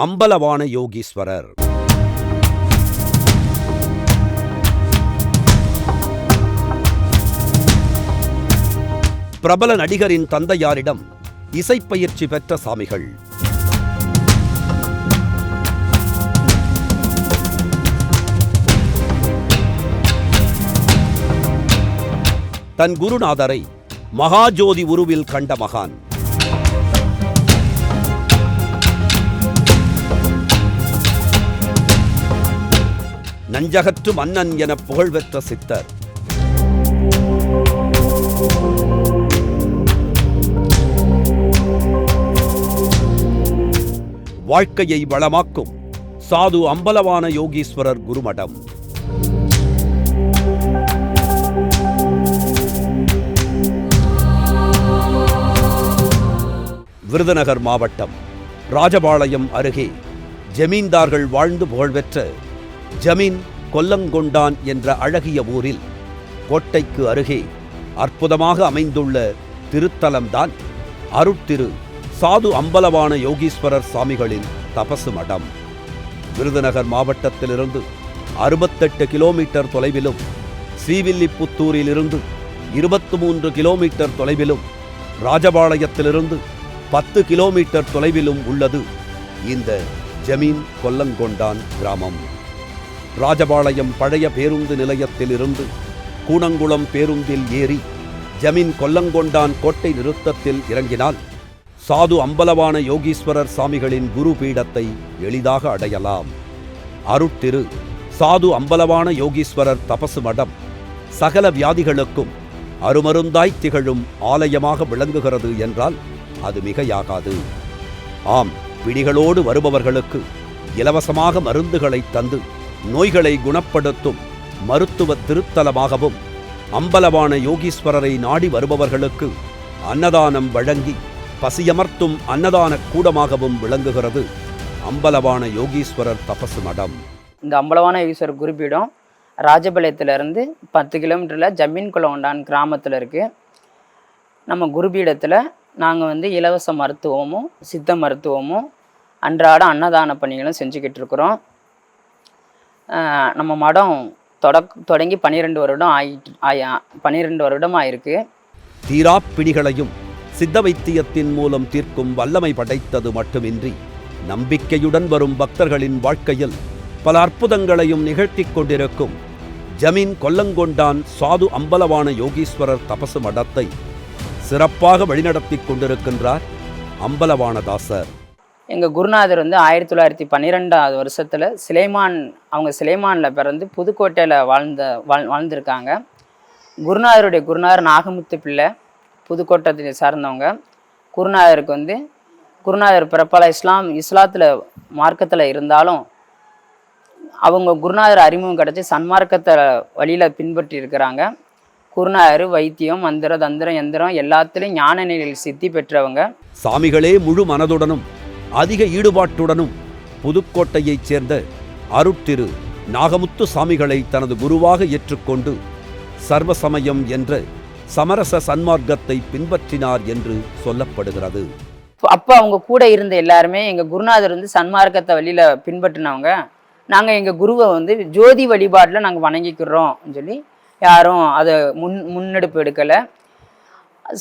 அம்பலவான யோகீஸ்வரர். பிரபல நடிகரின் தந்தையாரிடம் இசைப்பயிற்சி பெற்ற சாமிகள். தன் குருநாதரை மகாஜோதி உருவில் கண்ட மகான். நஞ்சகற்று மன்னன் என புகழ்பெற்ற சித்தர். வாழ்க்கையை வளமாக்கும் சாது அம்பலவான யோகீஸ்வரர் குருமடம். விருதுநகர் மாவட்டம் ராஜபாளையம் அருகே ஜமீன்தார்கள் வாழ்ந்து புகழ்பெற்ற ஜமீன் கொல்லங்கொண்டான் என்ற அழகிய ஊரில் கோட்டைக்கு அருகே அற்புதமாக அமைந்துள்ள திருத்தலம்தான் அருட்திரு சாது அம்பலவான யோகீஸ்வரர் சாமிகளின் தபசு மடம். விருதுநகர் மாவட்டத்திலிருந்து அறுபத்தெட்டு கிலோமீட்டர் தொலைவிலும் ஸ்ரீவில்லிபுத்தூரிலிருந்து இருபத்து மூன்று கிலோமீட்டர் தொலைவிலும் ராஜபாளையத்திலிருந்து பத்து கிலோமீட்டர் தொலைவிலும் உள்ளது இந்த ஜமீன் கொல்லங்கொண்டான் கிராமம். ராஜபாளையம் பழைய பேருந்து நிலையத்திலிருந்து கூனங்குளம் பேருந்தில் ஏறி ஜமீன் கொல்லங்கொண்டான் கோட்டை நிறுத்தத்தில் இறங்கினால் சாது அம்பலவான யோகீஸ்வரர் சாமிகளின் குரு பீடத்தை எளிதாக அடையலாம். அருட்திரு சாது அம்பலவான யோகீஸ்வரர் தபசு மடம் சகல வியாதிகளுக்கும் அருமருந்தாய் திகழும் ஆலயமாக விளங்குகிறது என்றால் அது மிகையாகாது. ஆம் பிடிகளோடு வருபவர்களுக்கு இலவசமாக மருந்துகளை தந்து நோய்களை குணப்படுத்தும் மருத்துவ திருத்தலமாகவும் அம்பலவான யோகீஸ்வரரை நாடி வருபவர்களுக்கு அன்னதானம் வழங்கி பசியமர்த்தும் அன்னதான கூடமாகவும் விளங்குகிறது அம்பலவான யோகீஸ்வரர் தபசு மடம். இந்த அம்பலவான ஈஸ்வரர் குருபீடம் ராஜபாளையத்திலேருந்து பத்து கிலோமீட்டரில் ஜமீன் குளம்டான் கிராமத்தில் இருக்குது நம்ம குருபீடத்தில் நாங்கள் வந்து இலவச மருத்துவமும் சித்த மருத்துவமும் அன்றாட அன்னதான பணிகளும் செஞ்சுக்கிட்டு இருக்கிறோம். நம்ம மடம் தொடக் தொடங்கி பன்னிரெண்டு வருடம் ஆயிட்டு ஆயா பன்னிரெண்டு வருடம் ஆயிருக்கு. தீராப் பிடிகளையும் சித்த வைத்தியத்தின் மூலம் தீர்க்கும் வல்லமை படைத்தது மட்டுமின்றி நம்பிக்கையுடன் வரும் பக்தர்களின் வாழ்க்கையில் பல அற்புதங்களையும் நிகழ்த்தி கொண்டிருக்கும் ஜமீன் கொல்லங்கொண்டான் சாது அம்பலவான யோகீஸ்வரர் தபசு மடத்தை சிறப்பாக வழிநடத்தி கொண்டிருக்கின்றார் அம்பலவானதாசர். எங்கள் குருநாதர் வந்து ஆயிரத்தி தொள்ளாயிரத்தி பன்னிரெண்டாவது வருஷத்தில் சிலைமான் அவங்க சிலைமானில் பிறந்து புதுக்கோட்டையில் வாழ்ந்த வாழ் வாழ்ந்திருக்காங்க. குருநாதருடைய குருநாதர் நாகமுத்து பிள்ளை புதுக்கோட்டத்தை சார்ந்தவங்க. குருநாதருக்கு வந்து குருநாதர் பிறப்பால் இஸ்லாம் இஸ்லாத்தில் மார்க்கத்தில் இருந்தாலும் அவங்க குருநாதர் அறிமுகம் கிடச்சி சன்மார்க்கத்தை வழியில் பின்பற்றி இருக்கிறாங்க. குருநாதர் வைத்தியம் மந்திரம் தந்திரம் எந்திரம் எல்லாத்துலேயும் ஞான நிலையில் சித்தி பெற்றவங்க. சாமிகளே முழு மனதுடனும் அதிக ஈடுபாட்டுடனும் புதுக்கோட்டையைச் சேர்ந்த அருட்திரு நாகமுத்து சாமிகளை தனது குருவாக ஏற்றுக்கொண்டு சர்வசமயம் என்ற சமரச சன்மார்க்கத்தை பின்பற்றினார் என்று சொல்லப்படுகிறது. அப்போ அவங்க கூட இருந்த எல்லாருமே எங்கள் குருநாதர் வந்து சன்மார்க்கத்தை வழியில் பின்பற்றினவங்க. நாங்கள் எங்கள் குருவை வந்து ஜோதி வழிபாட்டில் நாங்கள் வணங்கிக்கிறோம். சொல்லி யாரும் அதை முன் முன்னெடுப்பு எடுக்கலை.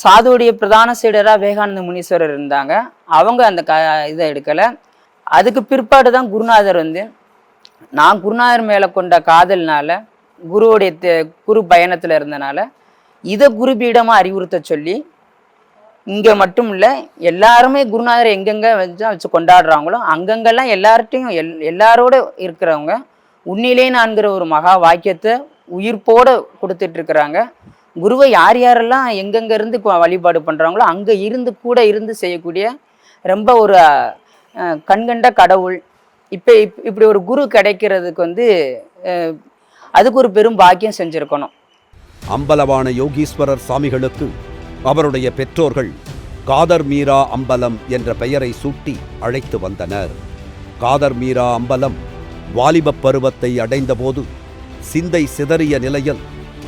சாதுவுடைய பிரதான சீடராக விவேகானந்த முனீஸ்வரர் இருந்தாங்க. அவங்க அந்த க இதை எடுக்கலை. அதுக்கு பிற்பாடு தான் குருநாதர் வந்து நான் குருநாதர் மேலே கொண்ட காதல்னால குருவுடைய த குரு பயணத்தில் இருந்தனால இதை குருபீடமாக அறிவுறுத்த சொல்லி இங்கே மட்டும் இல்லை எல்லாருமே குருநாதரை எங்கெங்கே வச்சு வச்சு கொண்டாடுறாங்களோ அங்கங்கெல்லாம் எல்லார்ட்டையும் எல் எல்லாரோட இருக்கிறவங்க உன்னிலே நான்கிற ஒரு மகா வாக்கியத்தை உயிர்ப்போடு கொடுத்துட்ருக்குறாங்க குருவை யார் யாரெல்லாம் எங்கெங்க இருந்து வழிபாடு பண்ணுறாங்களோ அங்கே இருந்து கூட இருந்து செய்யக்கூடிய ரொம்ப ஒரு கண்கண்ட கடவுள். இப்போ இப் இப்படி ஒரு குரு கிடைக்கிறதுக்கு வந்து அதுக்கு ஒரு பெரும் பாக்கியம் செஞ்சுருக்கணும். அம்பலவான யோகீஸ்வரர் சாமிகளுக்கு அவருடைய பெற்றோர்கள் காதர் மீரா அம்பலம் என்ற பெயரை சூட்டி அழைத்து வந்தனர். காதர் மீரா அம்பலம் வாலிபப் பருவத்தை அடைந்தபோது சிந்தை சிதறிய நிலையில்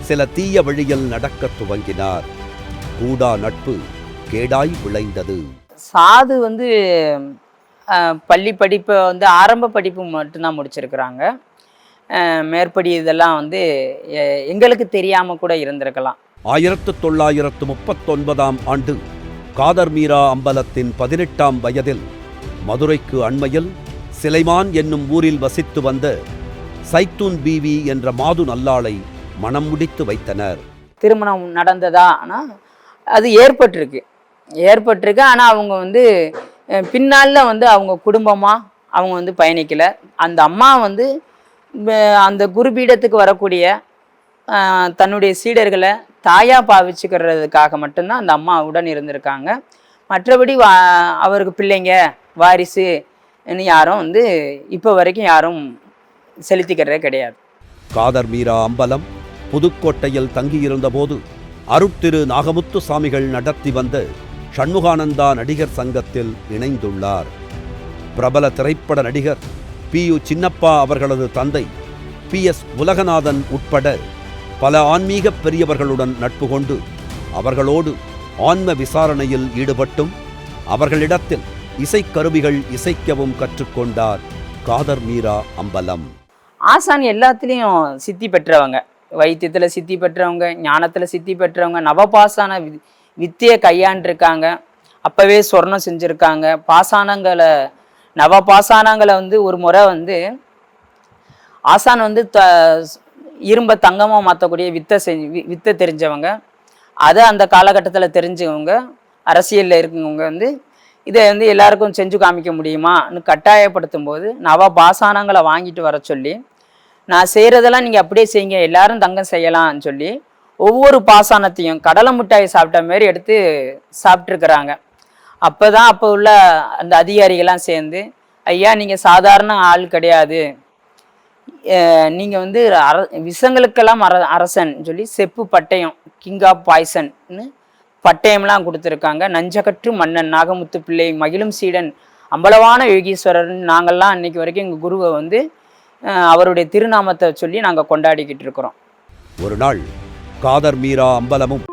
சில தீய வழியில் நடக்கத் துவங்கினார். கூடா நட்பு கேடாய் விளைந்தது. சாது வந்து பள்ளி படிப்பை வந்து ஆரம்ப படிப்பு மட்டும்தான் முடிச்சிருக்கிறாங்க. மேற்படி இதெல்லாம் வந்து எங்களுக்கு தெரியாமல் கூட இருந்திருக்கலாம். ஆயிரத்து தொள்ளாயிரத்து முப்பத்தொன்பதாம் ஆண்டு காதர் மீரா அம்பலத்தின் பதினெட்டாம் வயதில் மதுரைக்கு அண்மையில் சிலைமான் என்னும் ஊரில் வசித்து வந்த சைத்தூன் பீவி என்ற மாது நல்லாளை மணம் முடித்து வைத்தனர். திருமணம் நடந்ததா? ஆனால் அது ஏற்பட்டிருக்கு. ஏற்பட்டிருக்கு. ஆனால் அவங்க வந்து பின்னால வந்து அவங்க குடும்பமாக அவங்க வந்து பயணிக்கலை. அந்த அம்மா வந்து அந்த குருபீடத்துக்கு வரக்கூடிய தன்னுடைய சீடர்களை தாயா பாவிச்சுக்கிறதுக்காக மட்டும்தான் அந்த அம்மா உடன் இருந்திருக்காங்க. மற்றபடி வா அவருக்கு பிள்ளைங்க வாரிசு இன்னும் யாரும் வந்து இப்போ வரைக்கும் யாரும் செலுத்திக்கிறதே கிடையாது. காதர் மீரா அம்பலம் புதுக்கோட்டையில் தங்கியிருந்தபோது அருட்திரு நாகமுத்து சாமிகள் நடத்தி வந்த ஷண்முகானந்தா நடிகர் சங்கத்தில் இணைந்துள்ளார். பிரபல திரைப்பட நடிகர் பி யு சின்னப்பா அவர்களது தந்தை பி எஸ் உலகநாதன் உட்பட பல ஆன்மீக பெரியவர்களுடன் நட்பு கொண்டு அவர்களோடு ஆன்ம விசாரணையில் ஈடுபட்டும் அவர்களிடத்தில் இசைக்கருவிகள் இசைக்கவும் கற்றுக்கொண்டார் காதர் மீரா அம்பலம். ஆசான் எல்லாத்துலேயும் சித்தி பெற்றவங்க. வைத்தியத்தில் சித்தி பெற்றவங்க ஞானத்தில் சித்தி பெற்றவங்க நவபாசான வி வித்தியை கையாண்டிருக்காங்க. அப்போவே சொர்ணம் செஞ்சுருக்காங்க. பாசானங்களை நவ பாசானங்களை வந்து ஒரு முறை வந்து ஆசான் வந்து த இரும்பை தங்கமாக மாற்றக்கூடிய வித்தை செஞ்சு வித்தை தெரிஞ்சவங்க. அதை அந்த காலகட்டத்தில் தெரிஞ்சவங்க அரசியலில் இருக்கவங்க வந்து இதை வந்து எல்லாருக்கும் செஞ்சு காமிக்க முடியுமான்னு கட்டாயப்படுத்தும் போது நவ பாசானங்களை வாங்கிட்டு வர சொல்லி நான் செய்கிறதெல்லாம் நீங்கள் அப்படியே செய்யுங்க எல்லாரும் தங்கம் செய்யலாம்னு சொல்லி ஒவ்வொரு பாசானத்தையும் கடலை மிட்டாய் சாப்பிட்ட மாரி எடுத்து சாப்பிட்ருக்குறாங்க அப்போ தான் அப்போ உள்ள அந்த அதிகாரிகள்லாம் சேர்ந்து ஐயா நீங்கள் சாதாரண ஆள் கிடையாது. நீங்கள் வந்து அர விஷங்களுக்கெல்லாம் அர அரசன் சொல்லி செப்பு பட்டயம் கிங் ஆஃப் பாய்சன்னு பட்டயம்லாம் கொடுத்துருக்காங்க. நஞ்சகற்று மன்னன் நாகமுத்து பிள்ளை மகிழும் சீடன் அம்பலவான யோகீஸ்வரர்னு நாங்கள்லாம் இன்னைக்கு வரைக்கும் எங்கள் குருவை வந்து அவருடைய திருநாமத்தை சொல்லி நாங்கள் கொண்டாடிக்கிட்டு இருக்கிறோம். ஒரு நாள் காதர் மீரா அம்பலமும்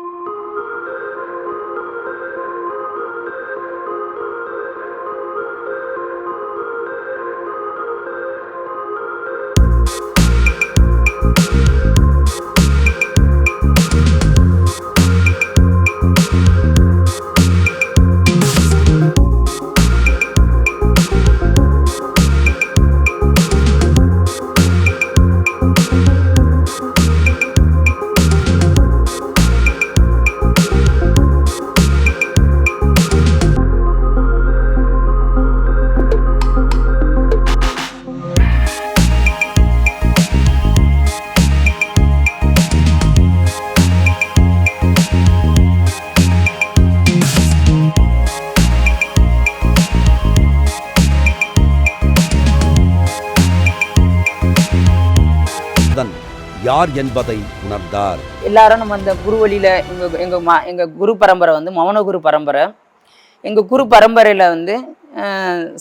யார் என்பதை உணர்ந்தார். எல்லாரும் நம்ம இந்த குரு வழியில் எங்கள் எங்கள் மா எங்கள் குரு பரம்பரை வந்து மௌன குரு பரம்பரை. எங்கள் குரு பரம்பரையில் வந்து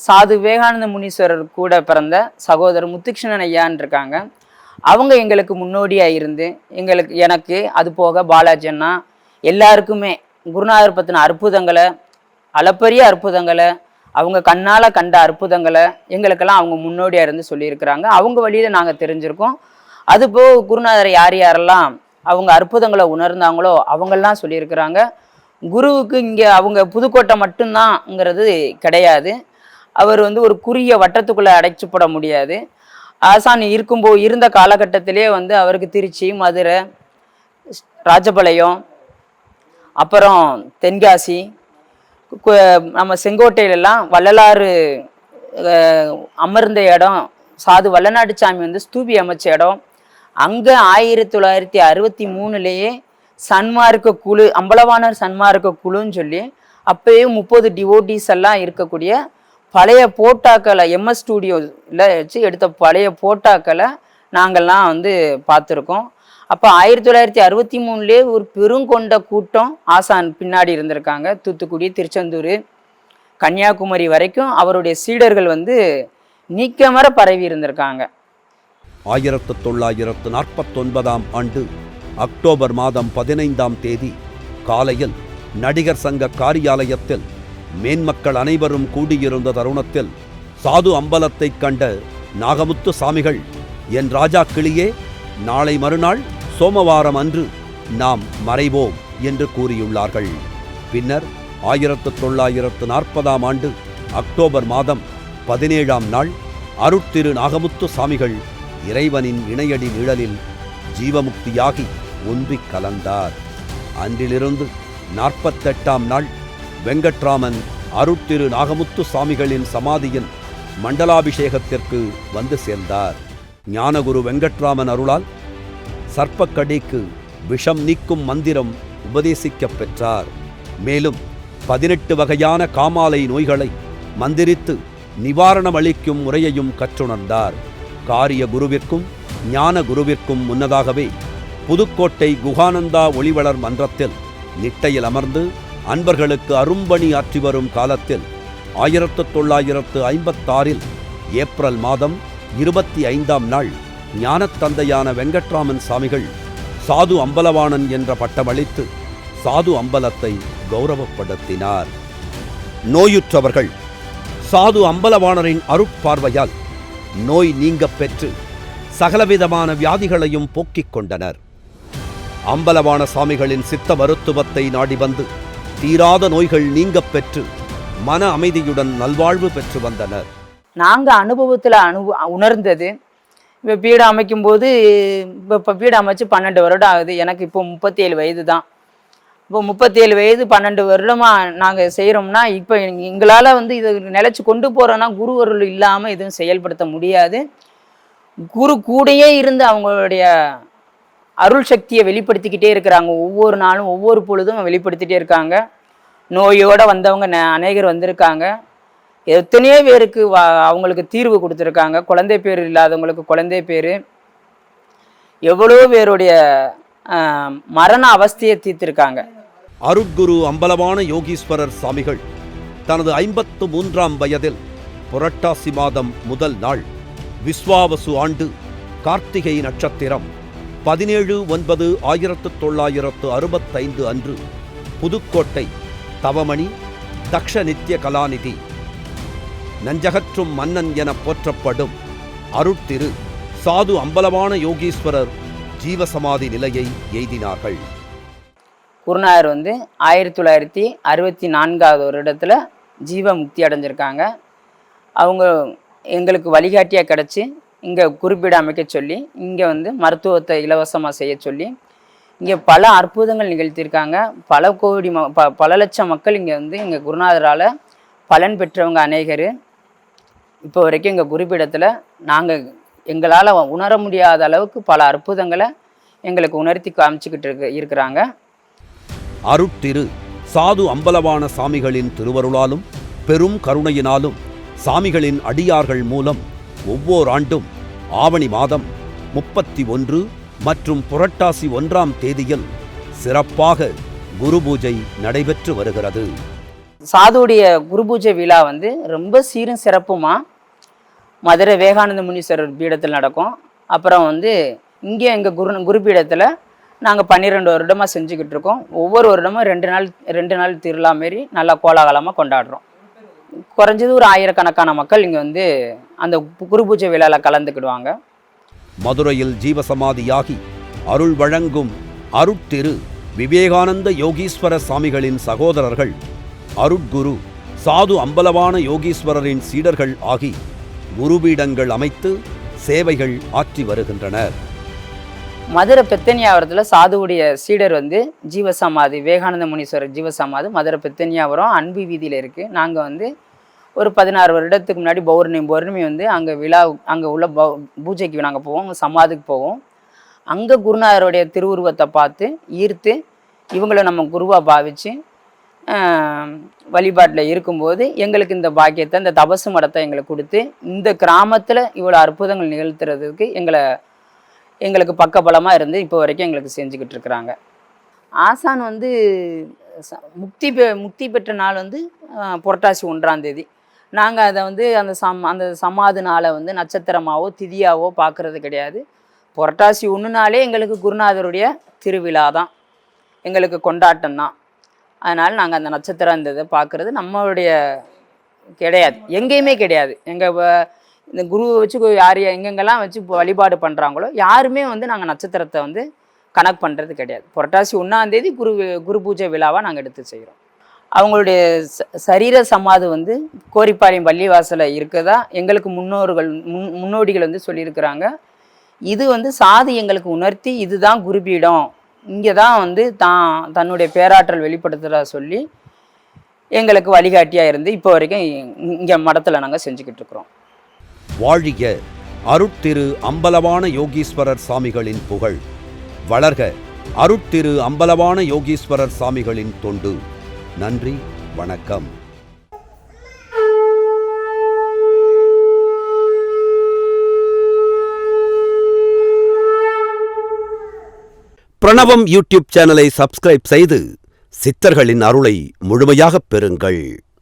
சாது விவேகானந்த முனீஸ்வரர் கூட பிறந்த சகோதரர் முத்துகிருஷ்ணன் ஐயான் இருக்காங்க. அவங்க எங்களுக்கு முன்னோடியாக இருந்து எங்களுக்கு எனக்கு அது போக பாலாஜி அண்ணா எல்லாருக்குமே குருநாதர் பற்றின அற்புதங்களை அளப்பரிய அற்புதங்களை அவங்க கண்ணால் கண்ட அற்புதங்களை எங்களுக்கெல்லாம் அவங்க முன்னோடியாக இருந்து சொல்லியிருக்கிறாங்க. அவங்க வழியில் நாங்கள் தெரிஞ்சிருக்கோம். அது போக குருநாதர் யார் யாரெல்லாம் அவங்க அற்புதங்களை உணர்ந்தாங்களோ அவங்கெல்லாம் சொல்லியிருக்கிறாங்க. குருவுக்கு இங்கே அவங்க புதுக்கோட்டை மட்டும்தான்ங்கிறது கிடையாது. அவர் வந்து ஒரு குறுகிய வட்டத்துக்குள்ளே அடைச்சிப்பட முடியாது. ஆசான் இருக்கும்போ இருந்த காலகட்டத்திலே வந்து அவருக்கு திருச்சி மதுரை ராஜபாளையம் அப்புறம் தென்காசி கு- நம்ம செங்கோட்டையிலலாம் வள்ளலாறு அமர்ந்த இடம் சாது வல்லநாடு சாமி வந்து ஸ்தூபி அமைச்ச இடம் அங்கே ஆயிரத்தி தொள்ளாயிரத்தி அறுபத்தி மூணுலேயே சன்மார்க்க குழு அம்பலவானர் சன்மார்க்க குழுன்னு சொல்லி அப்பயே முப்பது டிவோட்டிஸ் எல்லாம் இருக்கக்கூடிய பழைய போட்டாக்களை எம்எஸ் ஸ்டூடியோவில் வச்சு எடுத்த பழைய போட்டாக்களை நாங்கள்லாம் வந்து பார்த்துருக்கோம். அப்போ ஆயிரத்தி தொள்ளாயிரத்தி அறுபத்தி மூணுலேயே ஒரு பெருங்கொண்ட கூட்டம் ஆசான் பின்னாடி இருந்திருக்காங்க. தூத்துக்குடி திருச்செந்தூர் கன்னியாகுமரி வரைக்கும் அவருடைய சீடர்கள் வந்து நீக்கமர பரவி இருந்திருக்காங்க. ஆயிரத்து தொள்ளாயிரத்து நாற்பத்தொன்பதாம் ஆண்டு அக்டோபர் மாதம் பதினைந்தாம் தேதி காலையில் நடிகர் சங்க காரியாலயத்தில் மேன்மக்கள் அனைவரும் கூடியிருந்த தருணத்தில் சாது அம்பலத்தைக் கண்ட நாகமுத்து சாமிகள் என் ராஜா கிளியே நாளை மறுநாள் சோமவாரம் அன்று நாம் மறைவோம் என்று கூறியுள்ளார்கள். பின்னர் ஆயிரத்து தொள்ளாயிரத்து நாற்பதாம் ஆண்டு அக்டோபர் மாதம் பதினேழாம் நாள் அருட்திரு நாகமுத்து சாமிகள் இறைவனின் இணையடி நிழலில் ஜீவமுக்தியாகி ஒன்றிக் கலந்தார். அன்றிலிருந்து நாற்பத்தெட்டாம் நாள் வெங்கட்ராமன் அருட்திரு நாகமுத்து சுவாமிகளின் சமாதியின் மண்டலாபிஷேகத்திற்கு வந்து சேர்ந்தார். ஞானகுரு வெங்கட்ராமன் அருளால் சர்ப்பக்கடிக்கு விஷம் நீக்கும் மந்திரம் உபதேசிக்கப் பெற்றார். மேலும் பதினெட்டு வகையான காமாலை நோய்களை மந்திரித்து நிவாரணம் அளிக்கும் முறையையும் கற்றுணர்ந்தார். காரிய குருவிற்கும் ஞான குருவிற்கும் முன்னதாகவே புதுக்கோட்டை குகானந்தா ஒளிவளர் மன்றத்தில் நிட்டையில் அமர்ந்து அன்பர்களுக்கு அரும்பணி ஆற்றி வரும் காலத்தில் ஆயிரத்து தொள்ளாயிரத்து ஐம்பத்தாறில் ஏப்ரல் மாதம் இருபத்தி ஐந்தாம் நாள் ஞானத்தந்தையான வெங்கட்ராமன் சாமிகள் சாது அம்பலவாணன் என்ற பட்டமளித்து சாது அம்பலத்தை கௌரவப்படுத்தினார். நோயுற்றவர்கள் சாது அம்பலவாணரின் அருட்பார்வையால் நோய் நீங்கப் பெற்று சகலவிதமான வியாதிகளையும் போக்கிக் கொண்டனர். அம்பலவான சாமிகளின் சித்த மருத்துவத்தை நாடி வந்து தீராத நோய்கள் நீங்கப் பெற்று மன அமைதியுடன் நல்வாழ்வு பெற்று வந்தனர். நாங்கள் அனுபவத்தில் அனுபவ உணர்ந்தது. இப்போ வீடு அமைக்கும்போது இப்போ இப்போ வீடு அமைச்சு பன்னெண்டு வருடம் ஆகுது. எனக்கு இப்போ முப்பத்தேழு வயது தான் இப்போ முப்பத்தேழு வயது பன்னெண்டு வருடமாக நாங்கள் செய்கிறோம்னா இப்போ எங்களால் வந்து இதை நிலச்சி கொண்டு போகிறோன்னா குரு அருள் இல்லாமல் எதுவும் செயல்படுத்த முடியாது. குரு கூடையே இருந்து அவங்களுடைய அருள் சக்தியை வெளிப்படுத்திக்கிட்டே இருக்கிறாங்க. ஒவ்வொரு நாளும் ஒவ்வொரு பொழுதும் வெளிப்படுத்திகிட்டே இருக்காங்க. நோயோடு வந்தவங்க அநேகர் வந்திருக்காங்க. எத்தனையோ பேருக்கு வா அவங்களுக்கு தீர்வு கொடுத்துருக்காங்க. குழந்தை பேர் இல்லாதவங்களுக்கு குழந்தை பேர். எவ்வளோ பேருடைய மரண அவஸ்தையை தீர்த்திருக்காங்க. அருட்குரு அம்பலவான யோகீஸ்வரர் சாமிகள் தனது ஐம்பத்து மூன்றாம் வயதில் புரட்டாசி மாதம் முதல் நாள் விஸ்வாவசு ஆண்டு கார்த்திகை நட்சத்திரம் பதினேழு ஒன்பது ஆயிரத்து தொள்ளாயிரத்து அறுபத்தைந்து அன்று புதுக்கோட்டை தவமணி தக்ஷ நித்திய கலாநிதி. நஞ்சகற்றும் மன்னன் என போற்றப்படும் அருட்திரு சாது அம்பலவான யோகீஸ்வரர் ஜீவசமாதி நிலையை எய்தினார்கள். குருநாயர் வந்து ஆயிரத்தி தொள்ளாயிரத்தி அறுபத்தி நான்காவது வருடத்தில் ஜீவ முக்தி அடைஞ்சிருக்காங்க. அவங்க எங்களுக்கு வழிகாட்டியாக கிடச்சி இங்கே குறிப்பிட அமைக்க சொல்லி இங்கே வந்து மருத்துவத்தை இலவசமாக செய்ய சொல்லி இங்கே பல அற்புதங்கள் நிகழ்த்தியிருக்காங்க. பல கோடி ம ப பல லட்சம் மக்கள் இங்கே வந்து எங்கள் குருநாதரால் பலன் பெற்றவங்க அநேகர். இப்போ வரைக்கும் எங்கள் குறிப்பிடத்தில் நாங்கள் எங்களால் உணர முடியாத அளவுக்கு பல அற்புதங்களை எங்களுக்கு உணர்த்தி காமிச்சிக்கிட்டு இருக்கு இருக்கிறாங்க. அருட்திரு சாது அம்பலவான சாமிகளின் திருவருளாலும் பெரும் கருணையினாலும் சாமிகளின் அடியார்கள் மூலம் ஒவ்வொரு ஆண்டும் ஆவணி மாதம் முப்பத்தி ஒன்று மற்றும் புரட்டாசி ஒன்றாம் தேதியில் சிறப்பாக குரு பூஜை நடைபெற்று வருகிறது. சாதுடைய குரு பூஜை விழா வந்து ரொம்ப சீரும் சிறப்புமா? மதுரை வேகானந்த முனீஸ்வரர் பீடத்தில் நடக்கும். அப்புறம் வந்து இங்கே எங்கள் குரு குருபீடத்தில் நாங்கள் பன்னிரெண்டு வருடமாக செஞ்சுக்கிட்டு இருக்கோம். ஒவ்வொரு வருடமும் ரெண்டு நாள் ரெண்டு நாள் திருவிழா மாரி நல்லா கோலாகலமாக கொண்டாடுறோம். குறைஞ்சது ஒரு ஆயிரக்கணக்கான மக்கள் இங்கே வந்து அந்த குரு பூஜை விழாவில் கலந்துக்கிடுவாங்க. மதுரையில் ஜீவசமாதியாகி அருள் வழங்கும் அருட்திரு விவேகானந்த யோகீஸ்வர சாமிகளின் சகோதரர்கள் அருட்குரு சாது அம்பலவான யோகீஸ்வரரின் சீடர்கள் ஆகி குருபீடங்கள் அமைத்து சேவைகள் ஆற்றி வருகின்றனர். மதுரை பெத்தனியாவரத்தில் சாதுவுடைய சீடர் வந்து ஜீவசமாதி விவேகானந்த முனீஸ்வரர் ஜீவசமாதி மதுரை பெத்தனியாவரம் அன்பு வீதியில் இருக்குது நாங்கள் வந்து ஒரு பதினாறு வருடத்துக்கு முன்னாடி பௌர்ணமி பௌர்ணமி வந்து அங்கே விழா அங்கே உள்ள பௌ பூஜைக்கு நாங்கள் போவோம் அங்கே சமாதிக்கு போவோம். அங்கே குருநாதருடைய திருவுருவத்தை பார்த்து ஈர்த்து இவங்களை நம்ம குருவாக பாவித்து வழிபாட்டில் இருக்கும்போது எங்களுக்கு இந்த பாக்கியத்தை இந்த தபசு மடத்தை எங்களுக்கு கொடுத்து இந்த கிராமத்தில் இவ்வளோ அற்புதங்கள் நிகழ்த்துறதுக்கு எங்களை எங்களுக்கு பக்கபலமாக இருந்து இப்போ வரைக்கும் எங்களுக்கு செஞ்சுக்கிட்டு இருக்கிறாங்க. ஆசான் வந்து ச- முக்தி பெ முக்தி பெற்ற நாள் வந்து புரட்டாசி ஒன்றாம் தேதி. நாங்கள் அதை வந்து அந்த சம் அந்த சமாதி நாளை வந்து நட்சத்திரமாவோ திதியாவோ பார்க்குறது கிடையாது. புரட்டாசி ஒன்றுனாலே எங்களுக்கு குருநாதருடைய திருவிழா தான். எங்களுக்கு கொண்டாட்டம் தான். அதனால் நாங்கள் அந்த நட்சத்திரம் அந்த இதை பார்க்குறது நம்மளுடைய கிடையாது. எங்கேயுமே கிடையாது. எங்கள் இந்த குருவை வச்சு யார் எங்கெங்கெல்லாம் வச்சு வழிபாடு பண்ணுறாங்களோ யாருமே வந்து நாங்கள் நட்சத்திரத்தை வந்து கணக்கு பண்ணுறது கிடையாது. புரட்டாசி ஒன்றாந்தேதி குரு குரு பூஜை விழாவாக நாங்கள் எடுத்து செய்கிறோம் அவங்களுடைய ச- சரீர சமாதி வந்து கோரிப்பாளையம் பள்ளிவாசலில் இருக்கதா? எங்களுக்கு முன்னோர்கள் முன் முன்னோடிகள் வந்து சொல்லியிருக்கிறாங்க. இது வந்து சாதி எங்களுக்கு உணர்த்தி இதுதான் குருபீடம் இங்கே தான் வந்து தான் தன்னுடைய பேராற்றல் வெளிப்படுத்துகிறதா சொல்லி எங்களுக்கு வழிகாட்டியாக இருந்து இப்போ வரைக்கும் இங்கே மடத்தில் நாங்கள் செஞ்சுக்கிட்டு இருக்கிறோம். வாழிய அருட்திரு அம்பலவான யோகீஸ்வரர் சாமிகளின் புகழ். வளர்க அருட்திரு அம்பலவான யோகீஸ்வரர் சாமிகளின் தொண்டு. நன்றி வணக்கம். பிரணவம் யூடியூப் சேனலை சப்ஸ்கிரைப் செய்து சித்தர்களின் அருளை முழுமையாகப் பெறுங்கள்.